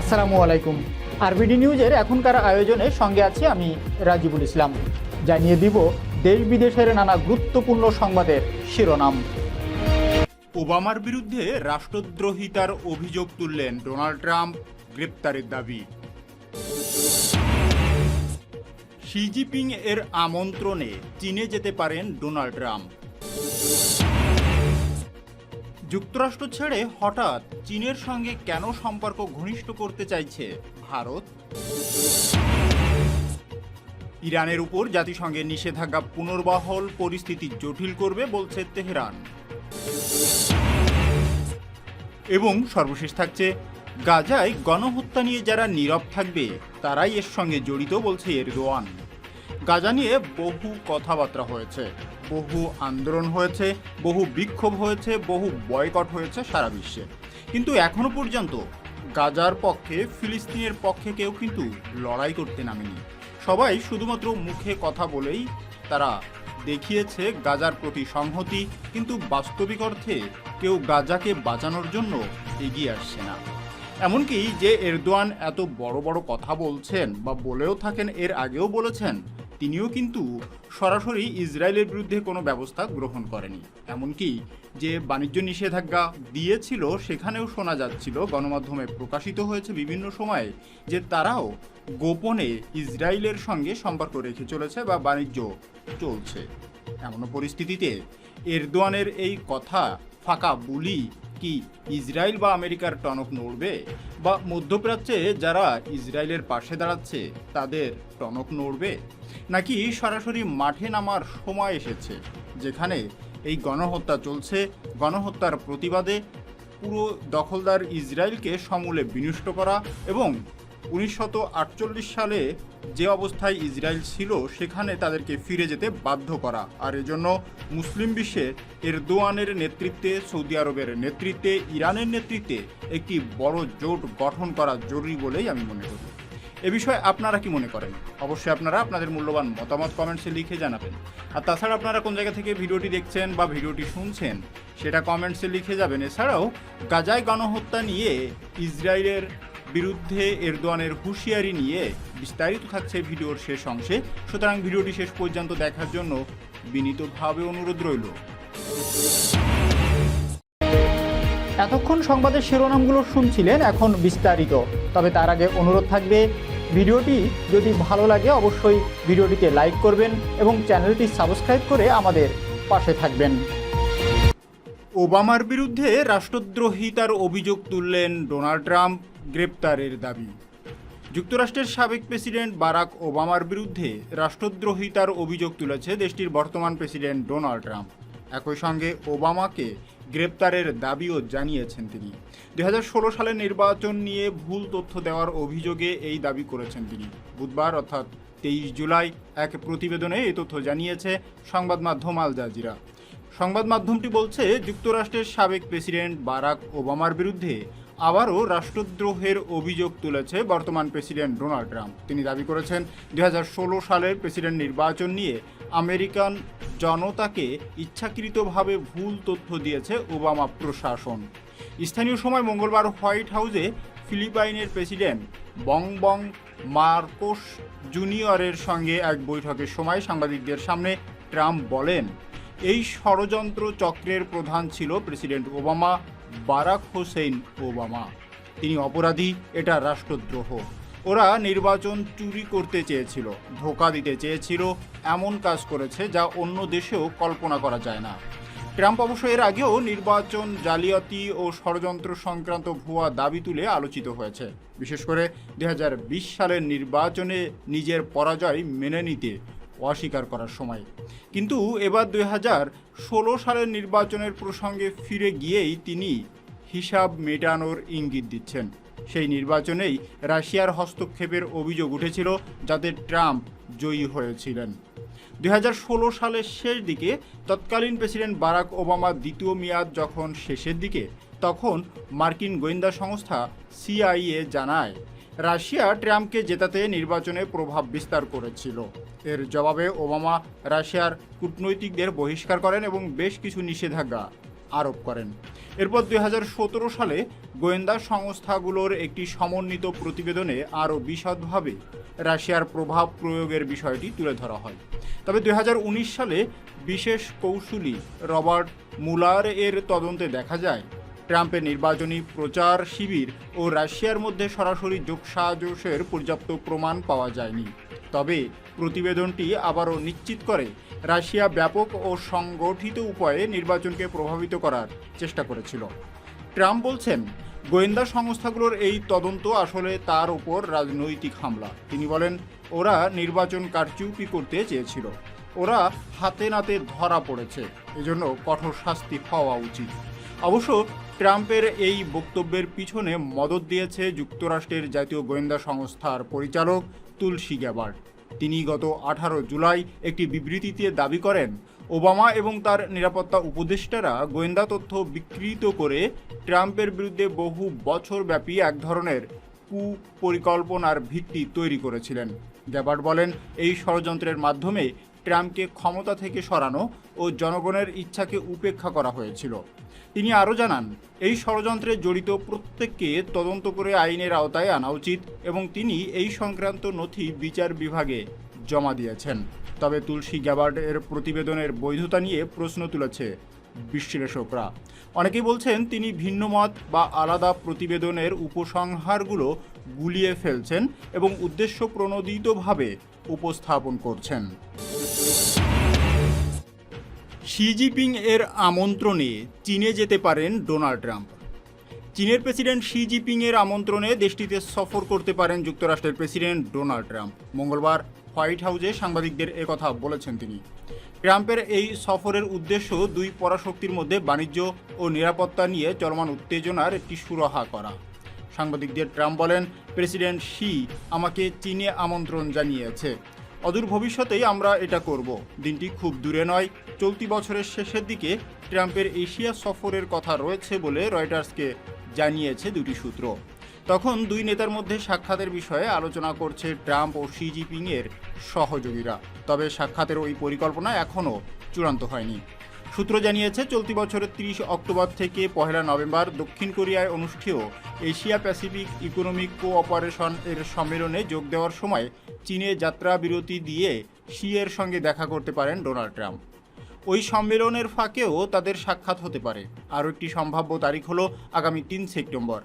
আসসালামু আলাইকুম। আরবিডি নিউজের এখনকার আয়োজনে সঙ্গে আছি আমি রাজিবুল ইসলাম। জানিয়ে দিব, দেশ বিদেশের নানা গুরুত্বপূর্ণ সংবাদের শিরোনাম। ওবামার বিরুদ্ধে রাষ্ট্রদ্রোহিতার অভিযোগ তুললেন ডোনাল্ড ট্রাম্প, গ্রেপ্তারের দাবি। শি জিপিং এর আমন্ত্রণে চীনে যেতে পারেন ডোনাল্ড ট্রাম্প। যুক্তরাষ্ট্র ছেড়ে হঠাৎ চীনের সঙ্গে কেন সম্পর্ক ঘনিষ্ঠ করতে চাইছে ভারত? ইরানের উপর জাতিসংঘের নিষেধাজ্ঞা পুনর্বহল, পরিস্থিতি জটিল করবে বলছে তেহরান। এবং সর্বশেষ থাকছে, গাজায় গণহত্যা নিয়ে যারা নীরব থাকবে, তারাই এর সঙ্গে জড়িত বলছে এরদোয়ান। গাজা নিয়ে বহু কথাবার্তা হয়েছে। বহু আন্দোলন হয়েছে, বহু বিক্ষোভ হয়েছে, বহু বয়কট হয়েছে সারা বিশ্বে। কিন্তু এখনও পর্যন্ত গাজার পক্ষে, ফিলিস্তিনের পক্ষে কেউ কিন্তু লড়াই করতে নামেনি। সবাই শুধুমাত্র মুখে কথা বলেই তারা দেখিয়েছে গাজার প্রতি সংহতি, কিন্তু বাস্তবিক অর্থে কেউ গাজাকে বাঁচানোর জন্য এগিয়ে আসছে না। এমনকি যে এরদোয়ান এত বড় বড় কথা বলছেন বা বলেও থাকেন, এর আগেও বলেছেন তিনিও কিন্তু সরাসরি ইসরায়েলের বিরুদ্ধে কোনো ব্যবস্থা গ্রহণ করেনি। এমনকি যে বাণিজ্য নিষেধাজ্ঞা দিয়েছিল, সেখানেও শোনা যাচ্ছিল, গণমাধ্যমে প্রকাশিত হয়েছে বিভিন্ন সময়ে যে তারাও গোপনে ইসরায়েলের সঙ্গে সম্পর্ক রেখে চলেছে বা বাণিজ্য চলছে। এমন পরিস্থিতিতে এরদোয়ানের এই কথা ফাঁকা বুলি কি ইসরায়েল বা আমেরিকার টনক নড়বে বা মধ্যপ্রাচ্যে যারা ইসরায়েলের পাশে দাঁড়াচ্ছে তাদের টনক নড়বে? নাকি সরাসরি মাঠে নামার সময় এসেছে, যেখানে এই গণহত্যা চলছে, গণহত্যার প্রতিবাদে পুরো দখলদার ইসরায়েলকে সমূলে বিনষ্ট করা এবং আটচল্লিশ সালে যে অবস্থায় ইসরায়েল ছিল, সেখানে তাদেরকে ফিরে যেতে বাধ্য করা। আর এজন্য মুসলিম বিশ্বে এরদোয়ানের নেতৃত্বে, সৌদি আরবের নেতৃত্বে, ইরানের নেতৃত্বে একটি বড় জোট গঠন করা জরুরি বলেই আমি মনে করি। এ বিষয়ে আপনারা কি মনে করেন? অবশ্যই আপনারা আপনাদের মূল্যবান মতামত কমেন্টসে লিখে জানাবেন। আর তাছাড়া আপনারা কোন জায়গা থেকে ভিডিওটি দেখছেন বা ভিডিওটি শুনছেন, সেটা কমেন্টসে লিখে যাবেন। এছাড়াও গাজায় গণহত্যা নিয়ে ইসরায়েলের বিরুদ্ধে এরদোয়ানের হুঁশিয়ারি নিয়ে বিস্তারিত থাকছে ভিডিওর শেষ অংশে। সুতরাং ভিডিওটি শেষ পর্যন্ত দেখার জন্য বিনীতভাবে অনুরোধ রইল। এতক্ষণ সংবাদের শিরোনামগুলো শুনছিলেন এখন বিস্তারিত। তবে তার আগে অনুরোধ থাকবে, ভিডিওটি যদি ভালো লাগে অবশ্যই ভিডিওটিকে লাইক করবেন এবং চ্যানেলটি সাবস্ক্রাইব করে আমাদের পাশে থাকবেন। ওবামার বিরুদ্ধে রাষ্ট্রদ্রোহিতার অভিযোগ তুললেন ডোনাল্ড ট্রাম্প গ্রেপ্তারের দাবি। যুক্তরাষ্ট্রের সাবেক প্রেসিডেন্ট বারাক ওবামার বিরুদ্ধে রাষ্ট্রদ্রোহিতার অভিযোগ তুলেছে দেশটির বর্তমান প্রেসিডেন্ট ডোনাল্ড ট্রাম্প। একই সঙ্গে ওবামাকে গ্রেপ্তারের দাবিও জানিয়েছেন তিনি। দু সালের নির্বাচন নিয়ে ভুল তথ্য দেওয়ার অভিযোগে এই দাবি করেছেন তিনি। বুধবার অর্থাৎ তেইশ জুলাই এক প্রতিবেদনে এই তথ্য জানিয়েছে সংবাদ মাধ্যম আল জাজিরা। সংবাদ মাধ্যমটি বলছে, যুক্তরাষ্ট্রের সাবেক প্রেসিডেন্ট বারাক ওবামার বিরুদ্ধে আবারও রাষ্ট্রদ্রোহের অভিযোগ তুলেছে বর্তমান প্রেসিডেন্ট ডোনাল্ড ট্রাম্প। তিনি দাবি করেছেন দু ষোলো সালের প্রেসিডেন্ট নির্বাচন নিয়ে আমেরিকান জনতাকে ইচ্ছাকৃতভাবে ভুল তথ্য দিয়েছে ওবামা প্রশাসন। স্থানীয় সময় মঙ্গলবার হোয়াইট হাউসে ফিলিপাইনের প্রেসিডেন্ট বং বং মার্কোস জুনিয়রের সঙ্গে এক বৈঠকের সময় সাংবাদিকদের সামনে ট্রাম্প বলেন এই ষড়যন্ত্র চক্রের প্রধান ছিল president Obama, Barack Hussein Obama. তিনি অপরাধী, এটা রাষ্ট্রদ্রোহ। ওরা নির্বাচন চুরি করতে চেয়েছিল, ধোকা দিতে চেয়েছিল, এমন কাজ করেছে যা অন্য দেশেও কল্পনা করা যায় না। ট্রাম্প অবশ্য এর আগেও নির্বাচন, জালিয়াতি ও ষড়যন্ত্র সংক্রান্ত ভুয়া দাবি তুলে আলোচিত হয়েছে। বিশেষ করে দু হাজার বিশ সালের নির্বাচনে নিজের পরাজয় মেনে নিতে অস্বীকার করার সময়। কিন্তু এবার দুই হাজার ষোলো সালের নির্বাচনের প্রসঙ্গে ফিরে গিয়েই তিনি হিসাব মেটানোর ইঙ্গিত দিচ্ছেন। সেই নির্বাচনেই রাশিয়ার হস্তক্ষেপের অভিযোগ উঠেছিল যাতে ট্রাম্প জয়ী হয়েছিলেন। দু হাজার ষোলো সালের শেষ দিকে তৎকালীন প্রেসিডেন্ট বারাক ওবামার দ্বিতীয় মেয়াদ যখন শেষের দিকে, তখন মার্কিন গোয়েন্দা সংস্থা সিআইএ জানায়, রাশিয়া ট্রাম্পকে জেতাতে নির্বাচনে প্রভাব বিস্তার করেছিল। এর জবাবে ওবামা, রাশিয়ার কূটনৈতিকদের বহিষ্কার করেন এবং বেশ কিছু নিষেধাজ্ঞা আরোপ করেন। এরপর দু হাজার সতেরো সালে গোয়েন্দা সংস্থাগুলোর একটি সমন্বিত প্রতিবেদনে আরও বিশদভাবে রাশিয়ার প্রভাব প্রয়োগের বিষয়টি তুলে ধরা হয়। তবে দু হাজার উনিশ সালে বিশেষ কৌশলী রবার্ট মুলার এর তদন্তে দেখা যায়, ট্রাম্পের নির্বাচনী প্রচার শিবির ও রাশিয়ার মধ্যে সরাসরি যোগসাজসের পর্যাপ্ত প্রমাণ পাওয়া যায়নি। তবে প্রতিবেদনটি আবারও নিশ্চিত করে, রাশিয়া ব্যাপক ও সংগঠিত উপায়ে নির্বাচনকে প্রভাবিত করার চেষ্টা করেছিল। ট্রাম্প বলছেন, গোয়েন্দা সংস্থাগুলোর এই তদন্ত আসলে তার উপর রাজনৈতিক হামলা। তিনি বলেন, ওরা নির্বাচন কারচুপি করতে চেয়েছিল। ওরা হাতে নাতে ধরা পড়েছে। এজন্য কঠোর শাস্তি হওয়া উচিত। অবশ্য ট্রাম্পের এই বক্তব্যের পিছনে মদত দিয়েছে যুক্তরাষ্ট্রের জাতীয় গোয়েন্দা সংস্থার পরিচালক তুলসী গ্যাবার। তিনি গত আঠারো জুলাই একটি বিবৃতিতে দাবি করেন, ওবামা এবং তার নিরাপত্তা উপদেষ্টারা গোয়েন্দা তথ্য বিকৃত করে ট্রাম্পের বিরুদ্ধে বহু বছরব্যাপী এক ধরনের কুপরিকল্পনার ভিত্তি তৈরি করেছিলেন। গ্যাবার্ট বলেন, এই ষড়যন্ত্রের মাধ্যমে ট্রাম্পকে ক্ষমতা থেকে সরানো ও জনগণের ইচ্ছাকে উপেক্ষা করা হয়েছিল। তিনি আরও জানান, এই ষড়যন্ত্রে জড়িত প্রত্যেককে তদন্ত করে আইনের আওতায় আনা উচিত এবং তিনি এই সংক্রান্ত নথি বিচার বিভাগে জমা দিয়েছেন। তবে তুলসী গ্যাবার্ড এর প্রতিবেদনের বৈধতা নিয়ে প্রশ্ন তুলেছে বিশ্লেষকরা। অনেকেই বলছেন, তিনি ভিন্নমত বা আলাদা প্রতিবেদনের উপসংহারগুলো গুলিয়ে ফেলছেন এবং উদ্দেশ্য প্রণোদিতভাবে উপস্থাপন করছেন। শি জিপিং এর আমন্ত্রণে চীনে যেতে পারেন ডোনাল্ড ট্রাম্প। চীনের প্রেসিডেন্ট শি জিপিং এর আমন্ত্রণে দেশটিতে সফর করতে পারেন যুক্তরাষ্ট্রের প্রেসিডেন্ট ডোনাল্ড ট্রাম্প। মঙ্গলবার হোয়াইট হাউসে সাংবাদিকদের একথা বলেছেন তিনি। ট্রাম্পের এই সফরের উদ্দেশ্য দুই পরাশক্তির মধ্যে বাণিজ্য ও নিরাপত্তা নিয়ে চলমান উত্তেজনার একটি সুরাহা করা। সাংবাদিকদের ট্রাম্প বলেন, প্রেসিডেন্ট শি আমাকে চীনে আমন্ত্রণ জানিয়েছে। অদূর ভবিষ্যতেই আমরা এটা করব। দিনটি খুব দূরে নয় চলতি বছরের শেষের দিকে ট্রাম্পের এশিয়া সফরের কথা রয়েছে বলে রয়টার্সকে জানিয়েছে দুটি সূত্র। তখন দুই নেতার মধ্যে সাক্ষাতের বিষয়ে আলোচনা করছে ট্রাম্প ও শি সহযোগীরা। তবে সাক্ষাতের ওই পরিকল্পনা এখনও চূড়ান্ত হয়নি। সূত্র জানিয়েছে, চলতি বছরের তিরিশ অক্টোবর থেকে পহেলা নভেম্বর দক্ষিণ কোরিয়ায় অনুষ্ঠেয় এশিয়া প্যাসিফিক ইকোনমিক কোঅপারেশন এর সম্মেলনে যোগ দেওয়ার সময় চীনে যাত্রা বিরতি দিয়ে শি এর সঙ্গে দেখা করতে পারেন ডোনাল্ড ট্রাম্প। ওই সম্মেলনের ফাঁকেও তাদের সাক্ষাৎ হতে পারে। আরও একটি সম্ভাব্য তারিখ হলো আগামী তিন সেপ্টেম্বর।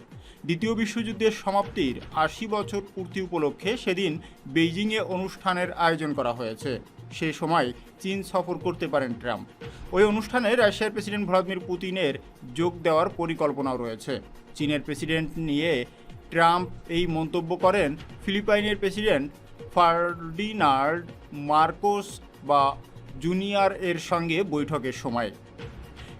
দ্বিতীয় বিশ্বযুদ্ধের সমাপ্তির আশি বছর পূর্তি উপলক্ষে সেদিন বেইজিংয়ে অনুষ্ঠানের আয়োজন করা হয়েছে। সে সময় চীন সফর করতে পারেন ট্রাম্প। ওই অনুষ্ঠানে রাশিয়ার প্রেসিডেন্ট ভ্লাদিমির পুতিনের যোগ দেওয়ার পরিকল্পনাও রয়েছে। চীনের প্রেসিডেন্ট নিয়ে ট্রাম্প এই মন্তব্য করেন। ফিলিপাইনের প্রেসিডেন্ট ফার্ডিনার্ড মার্কোস বা জুনিয়র এর সঙ্গে বৈঠকের সময়।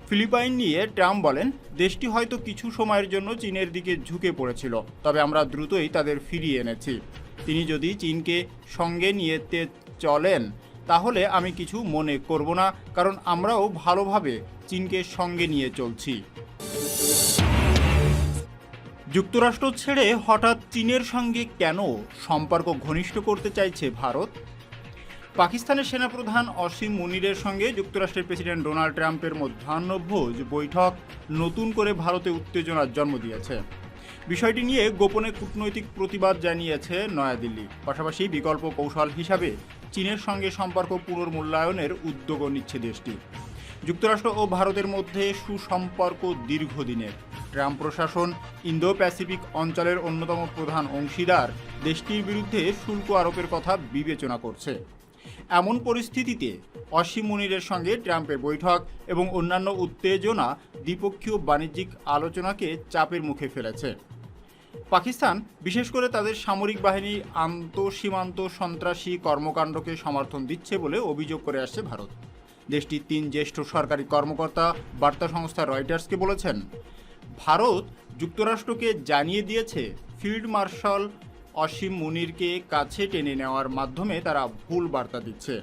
ফিলিপাইন নিয়ে ট্রাম্প বলেন, দেশটি হয়তো কিছু সময়ের জন্য চীনের দিকে ঝুঁকে পড়েছিল, তবে আমরা দ্রুতই তাদের ফিরিয়ে এনেছি। তিনি যদি চীনকে সঙ্গে নিয়েতে চলেন, তাহলে আমি কিছু মনে করব না, কারণ আমরাও ভালোভাবে চীনকে সঙ্গে নিয়ে চলছি। যুক্তরাষ্ট্র ছেড়ে হঠাৎ চীনের সঙ্গে কেন সম্পর্ক ঘনিষ্ঠ করতে চাইছে ভারত? পাকিস্তানের সেনাপ্রধান অসীম মুনিরের সঙ্গে যুক্তরাষ্ট্রের প্রেসিডেন্ট ডোনাল্ড ট্রাম্পের মধ্যাহ্নভোজ বৈঠক নতুন করে ভারতে উত্তেজনার জন্ম দিয়েছে। বিষয়টি নিয়ে গোপনে কূটনৈতিক প্রতিবাদ জানিয়েছে নয়াদিল্লি। পাশাপাশি বিকল্প কৌশল হিসাবে চীনের সঙ্গে সম্পর্ক পুনর্মূল্যায়নের উদ্যোগও নিচ্ছে দেশটি। যুক্তরাষ্ট্র ও ভারতের মধ্যে সুসম্পর্ক দীর্ঘদিনের। ট্রাম্প প্রশাসন ইন্দো প্যাসিফিক অঞ্চলের অন্যতম প্রধান অংশীদার। দেশটির বিরুদ্ধে শুল্ক আরোপের কথা বিবেচনা করছে। এমন পরিস্থিতিতে অসীম মুনিরের সঙ্গে ট্রাম্পের বৈঠক এবং অন্যান্য উত্তেজনা দ্বিপক্ষীয় বাণিজ্যিক আলোচনাকে চাপের মুখে ফেলেছে। পাকিস্তান, বিশেষ করে তাদের সামরিক বাহিনী আন্তঃসীমান্ত সন্ত্রাসী কর্মকাণ্ডকে সমর্থন দিচ্ছে বলে অভিযোগ করে আসছে ভারত। দেশটির তিন জ্যেষ্ঠ সরকারি কর্মকর্তা বার্তা সংস্থা রয়টার্সকে বলেছেন, ভারত যুক্তরাষ্ট্রকে জানিয়ে দিয়েছে, ফিল্ড মার্শাল অসীম মুনিরকে কাছে টেনে নেওয়ার মাধ্যমে তারা ভুল বার্তা দিচ্ছে।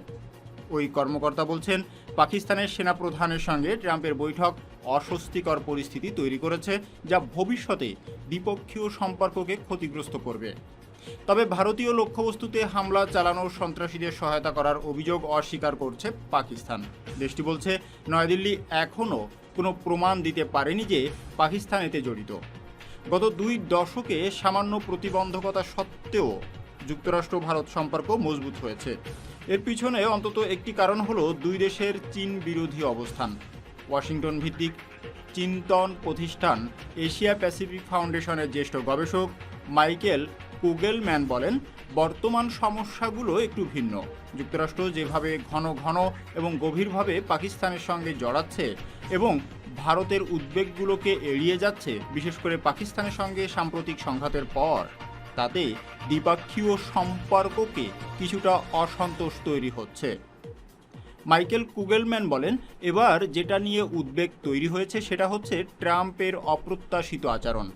ওই কর্মকর্তা বলছেন, পাকিস্তানের সেনাপ্রধানের সঙ্গে ট্রাম্পের বৈঠক অস্বস্তিকর পরিস্থিতি তৈরি করেছে, যা ভবিষ্যতে দ্বিপক্ষীয় সম্পর্ককে ক্ষতিগ্রস্ত করবে। তবে ভারতীয় লক্ষ্যবস্তুতে হামলা চালানো সন্ত্রাসীদের সহায়তা করার অভিযোগ অস্বীকার করছে পাকিস্তান। দেশটি বলছে, নয়াদিল্লি এখনও কোনো প্রমাণ দিতে পারেনি যে পাকিস্তান এতে জড়িত। গত দুই দশকে সামান্য প্রতিবন্ধকতা সত্ত্বেও যুক্তরাষ্ট্র ভারত সম্পর্ক মজবুত হয়েছে। এর পিছনে অন্তত একটি কারণ হলো দুই দেশের চীন বিরোধী অবস্থান। ওয়াশিংটন ভিত্তিক চিন্তন প্রতিষ্ঠান এশিয়া প্যাসিফিক ফাউন্ডেশনের জ্যেষ্ঠ গবেষক মাইকেল কুগেলম্যান বলেন, বর্তমান সমস্যাগুলো একটু ভিন্ন। যুক্তরাষ্ট্র যেভাবে ঘন ঘন এবং গভীরভাবে পাকিস্তানের সঙ্গে জড়াচ্ছে এবং ভারতের উদ্বেগগুলোকে এড়িয়ে যাচ্ছে, বিশেষ করে পাকিস্তানের সঙ্গে সাম্প্রতিক সংঘাতের পর। তাতে দ্বিপাক্ষীয় সম্পর্ককে কিছুটা অসন্তোষ তৈরি হচ্ছে। মাইকেল কুগেলম্যান বলেন, এবার যেটা নিয়ে উদ্বেগ তৈরি হয়েছে সেটা হচ্ছে ট্রাম্পের অপ্রত্যাশিত আচরণ।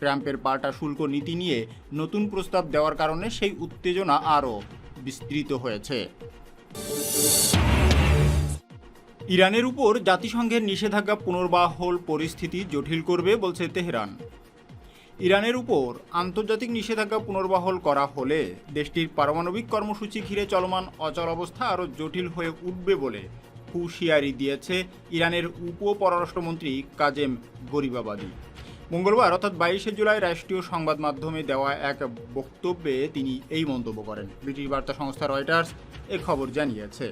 ট্রাম্পের পাল্টা শুল্ক নীতি নিয়ে নতুন প্রস্তাব দেওয়ার কারণে সেই উত্তেজনা আরও বিস্তৃত হয়েছে। ইরানের উপর জাতিসংঘের নিষেধাজ্ঞা পুনর্বাহল পরিস্থিতি জটিল করবে বলছে তেহরান। ইরানের উপর আন্তর্জাতিক নিষেধাজ্ঞা পুনর্বহাল করা হলে দেশটির পারমাণবিক কর্মসূচি ঘিরে চলমান অচল অবস্থা আরও জটিল হয়ে উঠবে বলে হুঁশিয়ারি দিয়েছে ইরানের উপ পররাষ্ট্রমন্ত্রী কাজেম গরিবাবাদী। মঙ্গলবার অর্থাৎ বাইশে জুলাই রাষ্ট্রীয় সংবাদ মাধ্যমে দেওয়া এক বক্তব্যে তিনি এই মন্তব্য করেন। ব্রিটিশ বার্তা সংস্থা রয়টার্স এ খবর জানিয়েছে।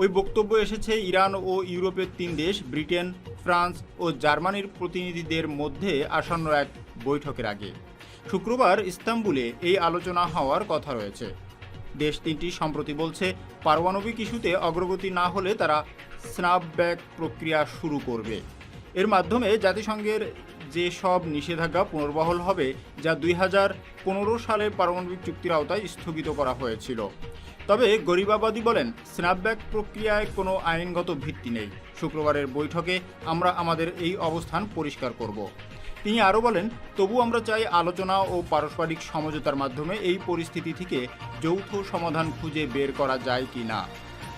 ওই বক্তব্য এসেছে ইরান ও ইউরোপের তিন দেশ, ব্রিটেন, ফ্রান্স ও জার্মানির প্রতিনিধিদের মধ্যে আসন্ন এক বৈঠকের আগে। শুক্রবার ইস্তাম্বুলে এই আলোচনা হওয়ার কথা রয়েছে। দেশ তিনটি সম্প্রতি বলছে, পারমাণবিক ইস্যুতে অগ্রগতি না হলে তারা স্ন্যাপব্যাক প্রক্রিয়া শুরু করবে। এর মাধ্যমে জাতিসংঘের যে সব নিষেধাজ্ঞা পুনর্বহাল হবে, যা দুই সালের পারমাণবিক চুক্তির আওতায় স্থগিত করা হয়েছিল। তবে গরিবাবাদী বলেন, স্ন্যাপব্যাক প্রক্রিয়ায় কোনো আইনগত ভিত্তি নেই। শুক্রবারের বৈঠকে আমরা আমাদের এই অবস্থান পরিষ্কার করব। তিনি আরও বলেন, তবু আমরা চাই আলোচনা ও পারস্পরিক সমঝোতার মাধ্যমে এই পরিস্থিতি থেকে যৌথ সমাধান খুঁজে বের করা যায় কি না।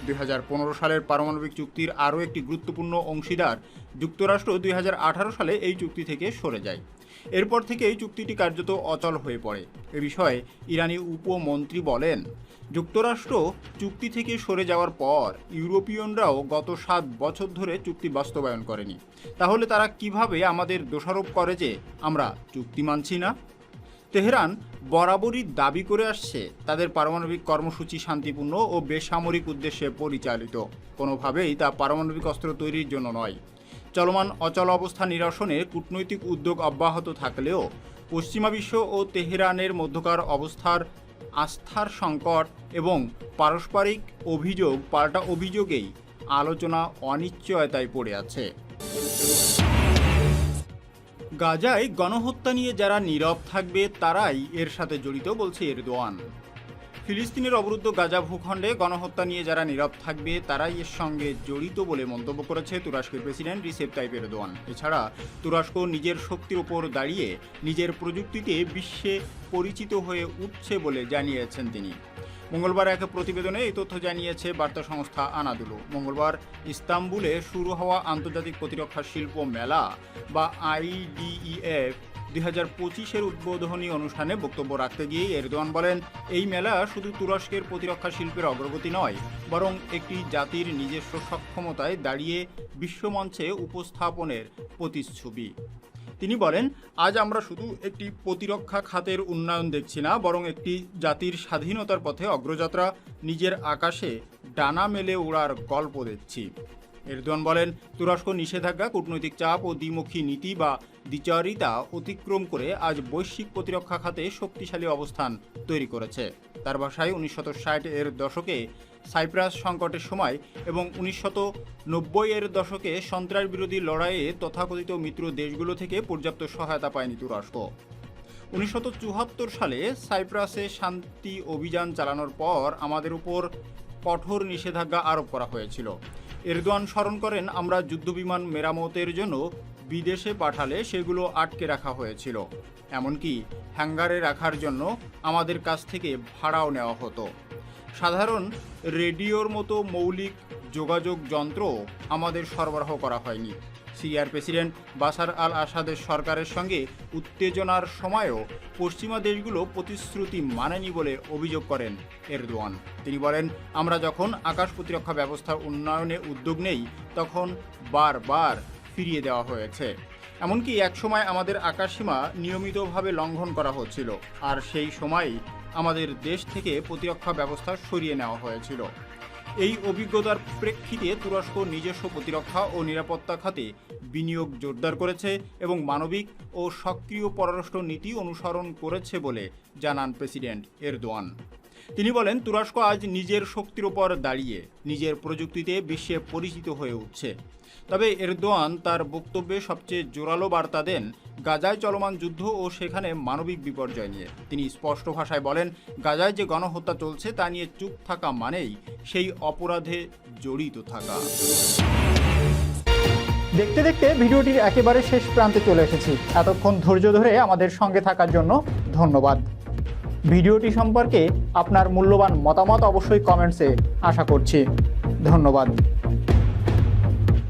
দুই হাজার পনেরো সালের পারমাণবিক চুক্তির আরও একটি গুরুত্বপূর্ণ অংশীদার যুক্তরাষ্ট্র দুই হাজার আঠারো সালে এই চুক্তি থেকে সরে যায়। এরপর থেকে এই চুক্তিটি কার্যত অচল হয়ে পড়ে। এ বিষয়ে ইরানি উপমন্ত্রী বলেন যুক্তরাষ্ট্র চুক্তি থেকে সরে যাওয়ার পর ইউরোপিয়নরাও গত সাত বছর ধরে চুক্তি বাস্তবায়ন করেনি। তাহলে তারা কীভাবে আমাদের দোষারোপ করে যে আমরা চুক্তি মানছি না? তেহরান বরাবরই দাবি করে আসছে, তাদের পারমাণবিক কর্মসূচি শান্তিপূর্ণ ও বেসামরিক উদ্দেশ্যে পরিচালিত। কোনোভাবেই তা পারমাণবিক অস্ত্র তৈরির জন্য নয়। চলমান অচল অবস্থা নিরসনে কূটনৈতিক উদ্যোগ অব্যাহত থাকলেও পশ্চিমা বিশ্ব ও তেহরানের মধ্যকার অবস্থার আস্থার সংকট এবং পারস্পরিক অভিযোগ, পাল্টা অভিযোগেই আলোচনা অনিশ্চয়তায় পড়ে আছে। গাজায় গণহত্যা নিয়ে যারা নীরব থাকবে, তারাই এর সাথে জড়িত বলছে এরদোয়ান। ফিলিস্তিনের অবরুদ্ধ গাজা ভূখণ্ডে গণহত্যা নিয়ে যারা নীরব থাকবে, তারাই এর সঙ্গে জড়িত বলে মন্তব্য করেছে তুরস্কের প্রেসিডেন্ট রিসেপ তাইপ এরদোয়ান। এছাড়া তুরস্ক নিজের শক্তির উপর দাঁড়িয়ে নিজের প্রযুক্তিতে বিশ্বে পরিচিত হয়ে উঠছে বলে জানিয়েছেন তিনি। মঙ্গলবার এক প্রতিবেদনে এই তথ্য জানিয়েছে বার্তা সংস্থা আনাদুলু। মঙ্গলবার ইস্তাম্বুলে শুরু হওয়া আন্তর্জাতিক প্রতিরক্ষা শিল্প মেলা বা আইডিইএফ দুই হাজার পঁচিশের উদ্বোধনী অনুষ্ঠানে বক্তব্য রাখতে গিয়ে এরদোয়ান বলেন, এই মেলা শুধু তুরস্কের প্রতিরক্ষা শিল্পের অগ্রগতি নয়, বরং একটি জাতির নিজস্ব সক্ষমতায় দাঁড়িয়ে বিশ্বমঞ্চে উপস্থাপনের প্রতিচ্ছবি। তিনি বলেন, আজ আমরা শুধু একটি প্রতিরক্ষা খাতের উন্নয়ন দেখছি না, বরং একটি জাতির স্বাধীনতার পথে অগ্রযাত্রা, নিজের আকাশে ডানা মেলে ওড়ার গল্প দেখছি। এরদোয়ান বলেন, তুরস্ক নিষেধাজ্ঞা, কূটনৈতিক চাপ ও দ্বিমুখী নীতি বা দ্বিচারিতা অতিক্রম করে আজ বৈশ্বিক প্রতিরক্ষা খাতে শক্তিশালী অবস্থান তৈরি করেছে। তার ভাষায় উনিশশো ষাট এর দশকে সাইপ্রাস সংকটের সময় এবং নব্বই এর দশকে সন্ত্রাস বিরোধী লড়াইয়ে তথাকথিত মিত্র দেশগুলো থেকে পর্যাপ্ত সহায়তা পায়নি তুরস্ক। উনিশশো চুয়াত্তর সালে সাইপ্রাসে শান্তি অভিযান চালানোর পর আমাদের উপর কঠোর নিষেধাজ্ঞা আরোপ করা হয়েছিল। এরদোয়ান স্মরণ করেন, আমরা যুদ্ধবিমান মেরামতের জন্য বিদেশে পাঠালে সেগুলো আটকে রাখা হয়েছিল। এমনকি হ্যাঙ্গারে রাখার জন্য আমাদের কাছ থেকে ভাড়াও নেওয়া হতো। সাধারণ রেডিওর মতো মৌলিক যোগাযোগ যন্ত্র আমাদের সরবরাহ করা হয়নি। সিরিয়ার প্রেসিডেন্ট বাসার আল আসাদের সরকারের সঙ্গে উত্তেজনার সময়ও পশ্চিমা দেশগুলো প্রতিশ্রুতি মানেনি বলে অভিযোগ করেন এরদোয়ান। তিনি বলেন, আমরা যখন আকাশ প্রতিরক্ষা ব্যবস্থার উন্নয়নে উদ্যোগ নেই, তখন বারবার ফিরিয়ে দেওয়া হয়েছে। এমনকি একসময় আমাদের আকাশসীমা নিয়মিতভাবে লঙ্ঘন করা হচ্ছিল, আর সেই সময়ই আমাদের দেশ থেকে প্রতিরক্ষা ব্যবস্থা সরিয়ে নেওয়া হয়েছিল। এই অভিজ্ঞতার প্রেক্ষিতে তুরস্ক নিজস্ব প্রতিরক্ষা ও নিরাপত্তা খাতে বিনিয়োগ জোরদার করেছে এবং মানবিক ও সক্রিয় পররাষ্ট্র নীতি অনুসরণ করেছে বলে জানান প্রেসিডেন্ট এরদোয়ান। তিনি বলেন, তুরস্ক আজ নিজের শক্তির ওপর দাঁড়িয়ে নিজের প্রযুক্তিতে বিশ্বে পরিচিত হয়ে উঠছে। তবে এরদোয়ান তার বক্তব্যে সবচেয়ে জোরালো বার্তা দেন, গাজায় চলমান যুদ্ধ ও সেখানে মানবিক বিপর্যয় নিয়ে। তিনি স্পষ্ট ভাষায় বলেন, গাজায় যে গণহত্যা চলছে তা নিয়ে চুপ থাকা মানেই সেই অপরাধে জড়িত থাকা। দেখতে দেখতে ভিডিওটির একেবারে শেষ প্রান্তে চলে এসেছি। এতক্ষণ ধৈর্য ধরে আমাদের সঙ্গে থাকার জন্য ধন্যবাদ। ভিডিওটি সম্পর্কে আপনার মূল্যবান মতামত অবশ্যই কমেন্টসে আশা করছি। ধন্যবাদ।